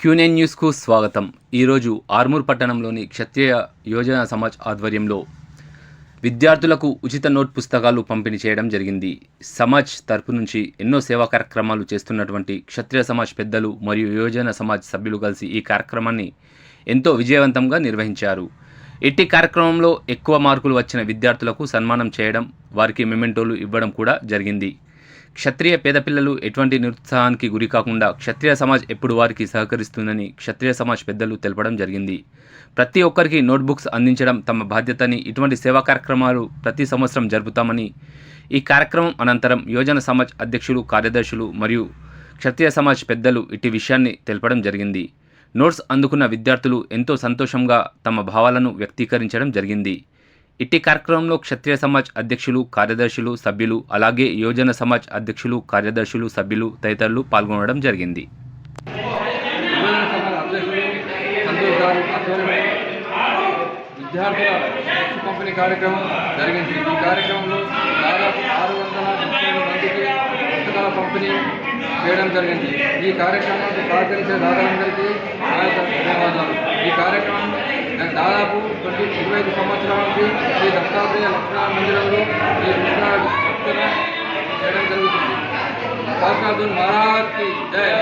క్యూనెన్ న్యూస్కు స్వాగతం. ఈరోజు ఆర్మూర్ పట్టణంలోని క్షత్రియ యోజన సమాజ్ ఆధ్వర్యంలో విద్యార్థులకు ఉచిత నోట్ పుస్తకాలు పంపిణీ చేయడం జరిగింది. సమాజ్ తరపు నుంచి ఎన్నో సేవా కార్యక్రమాలు చేస్తున్నటువంటి క్షత్రియ సమాజ్ పెద్దలు మరియు యోజన సమాజ్ సభ్యులు కలిసి ఈ కార్యక్రమాన్ని ఎంతో విజయవంతంగా నిర్వహించారు. ఇట్టి కార్యక్రమంలో ఎక్కువ మార్కులు వచ్చిన విద్యార్థులకు సన్మానం చేయడం వారికి మెమెంటోలు ఇవ్వడం కూడా జరిగింది. క్షత్రియ పేద పిల్లలు ఎటువంటి నిరుత్సాహానికి గురి కాకుండా క్షత్రియ సమాజ్ ఎప్పుడు వారికి సహకరిస్తుందని క్షత్రియ సమాజ్ పెద్దలు తెలపడం జరిగింది. ప్రతి ఒక్కరికి నోట్బుక్స్ అందించడం తమ బాధ్యతని ఇటువంటి సేవా కార్యక్రమాలు ప్రతి సంవత్సరం జరుపుతామని ఈ కార్యక్రమం అనంతరం యోజన సమాజ్ అధ్యక్షులు కార్యదర్శులు మరియు క్షత్రియ సమాజ్ పెద్దలు ఇట్టి విషయాన్ని తెలపడం జరిగింది. నోట్స్ అందుకున్న విద్యార్థులు ఎంతో సంతోషంగా తమ భావాలను వ్యక్తీకరించడం జరిగింది. ఇట్టి కార్యక్రమంలో క్షత్రియ సమాజ్ అధ్యక్షులు కార్యదర్శులు సభ్యులు అలాగే యోజన సమాజ్ అధ్యక్షులు కార్యదర్శులు సభ్యులు తదితరులు పాల్గొనడం జరిగింది. విద్యార్థుల పంపిణీ కార్యక్రమం జరిగింది ఈ కార్యక్రమంలో దాదాపు ఆరు వందల ముప్పై మందికి పుస్తకాల పంపిణీ చేయడం జరిగింది. ఈ కార్యక్రమానికి సహకరించే దాదాపు ధన్యవాదాలు. ఈ కార్యక్రమం దాదాపు ట్వంటీ ఇరవై ఐదు సంవత్సరాల నుంచి శ్రీ దత్తాత్రేయ లక్షణ మందిరంలో ఈ కృష్ణ వితరణ చేయడం జరుగుతుంది. సాక్షాత్ మహారాజ్కి జయ.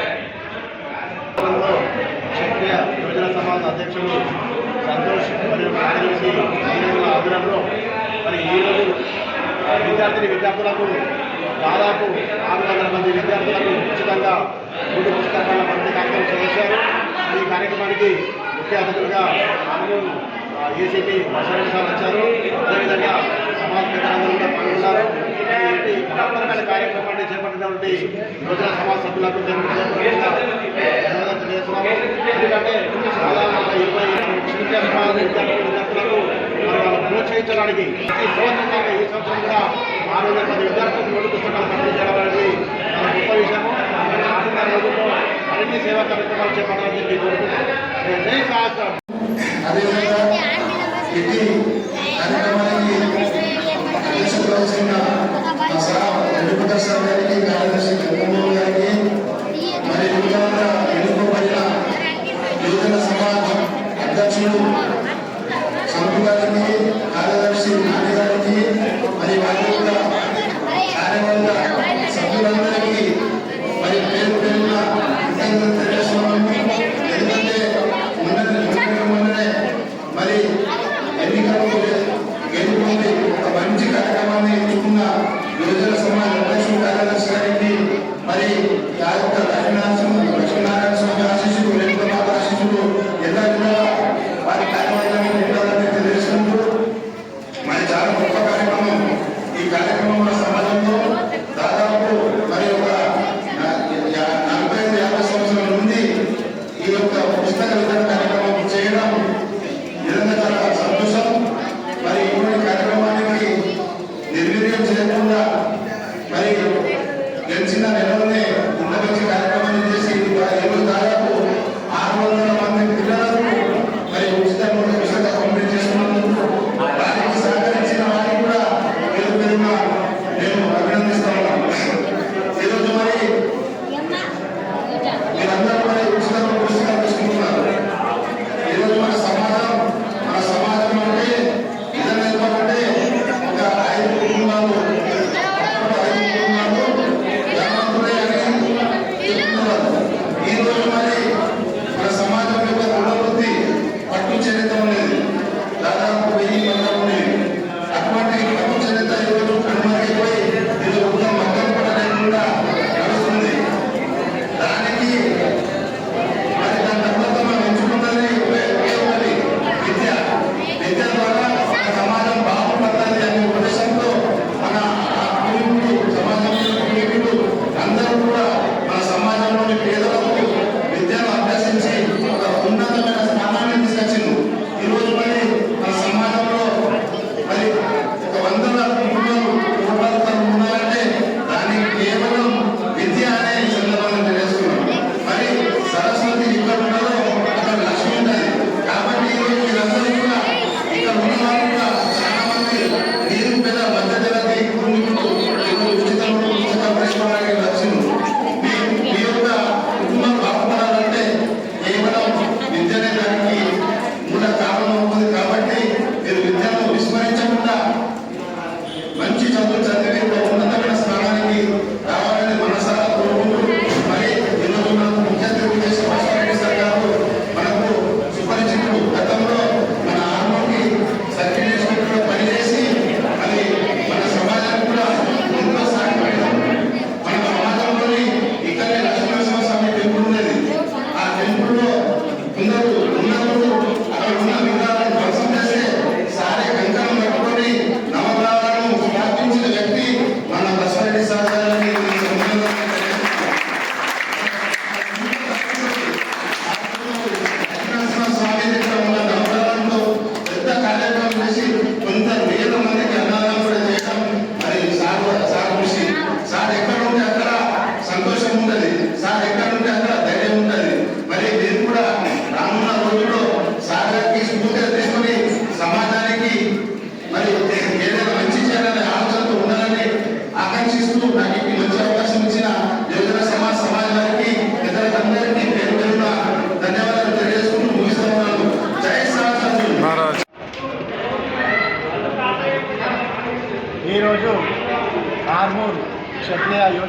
క్షత్రియ యువజన సమాజ అధ్యక్షులు సంతోష్ మరియు కార్యదర్శి ఆధ్వర్యంలో మరి ఈరోజు విద్యార్థిని విద్యార్థులకు దాదాపు ఆరు వందల మంది విద్యార్థులకు ఉచితంగా మూడు పుస్తకాల పంపిణీ కార్యక్రమం చేశారు. ఈ కార్యక్రమానికి ముఖ్య అతిథులుగా మనము ఏసీపీ బసవరాజు సార్ వచ్చారు. అదేవిధంగా సమాజ పెద్దలందరూ కూడా పాల్గొన్నారు ఈ కార్యక్రమాన్ని చేపట్టినటువంటి యువజన సమాజ సభ్యులకు తెలియజేస్తున్నాము ఎందుకంటే దాదాపు ఇరవై క్షత్రియ సమాజ విద్యార్థులకు ప్రోత్సహించడానికి ఈ సంవత్సరం ఈ సంవత్సరం కూడా ఆరు వందల పది విద్యార్థులకు మూడు పుస్తకాలు పంపిణీ చేయడం అనేది గొప్ప విషయము మరి రోజుల్లో మరిన్ని సేవా కార్యక్రమాలు చేపట్టాలని చెప్పి కోరుకుంటున్నాను. అదేవిధంగా ఇది కార్యక్రమానికి అధ్యక్షులు వెంకట సార్ గారికి కార్యదర్శి గారికి మరి నూతనంగా ఎన్నుకోబడిన యువజన యొక్క కార్యక్రమం చేయడం నిజంగా చాలా సంతోషం మరి ఇటువంటి నిర్వీర్యం చేయకుండా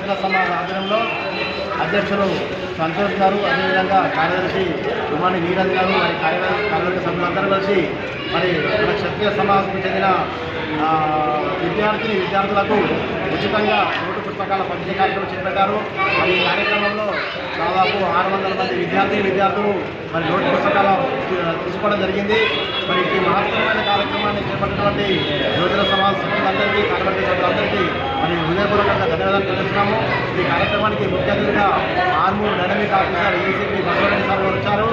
క్షత్రియ సమాజ ఆధ్వర్యంలో అధ్యక్షులు సంతోష్ గారు అదేవిధంగా కార్యదర్శి గుమాని వీరన్ గారు మరి కార్యదర్శి కార్యవర్గ సభ్యులందరూ కలిసి మరి మన క్షత్రియ సమాజకు చెందిన విద్యార్థిని విద్యార్థులకు ఉచితంగా రకాల పంపిణీ కార్యక్రమం చేపట్టారు. మరి ఈ కార్యక్రమంలో దాదాపు ఆరు వందల మంది విద్యార్థి విద్యార్థులు మరి నోటు పుస్తకాలు తీసుకోవడం జరిగింది. మరి ఈ మహత్తరమైన కార్యక్రమాన్ని చేపట్టినటువంటి యువజన సమాజ సభ్యులందరికీ కార్యవర్గ సభ్యులందరికీ మరి హృదయపూర్వకంగా ధన్యవాదాలు తెలుస్తున్నాము. ఈ కార్యక్రమానికి ముఖ్య అతిథిగా Armoor dynamic officer ACP Basavareddy sir వచ్చారు.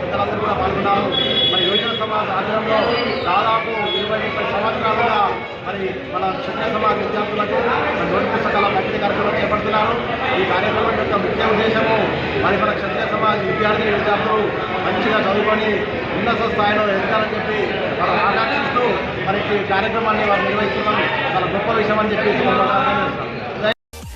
పెద్దలందరూ కూడా పాల్గొన్నారు. మరి యువజన సమాజ ఆధ్వర్యంలో దాదాపు ఇరవై ముప్పై సంవత్సరాలుగా మరి మన క్షత్రియ సమాజ విద్యార్థులకు నోటి పుస్తకాల పంపిణీ కార్యక్రమం చేపడుతున్నారు. ఈ కార్యక్రమం యొక్క ముఖ్య ఉద్దేశము మరి మన క్షత్రియ సమాజ విద్యార్థి విద్యార్థులు మంచిగా చదువుకొని ఉన్నత స్థాయిలో ఎదగాలని చెప్పి మనం ఆకాంక్షిస్తూ మరి ఈ కార్యక్రమాన్ని వారు నిర్వహిస్తున్నాం చాలా గొప్ప విషయం అని చెప్పి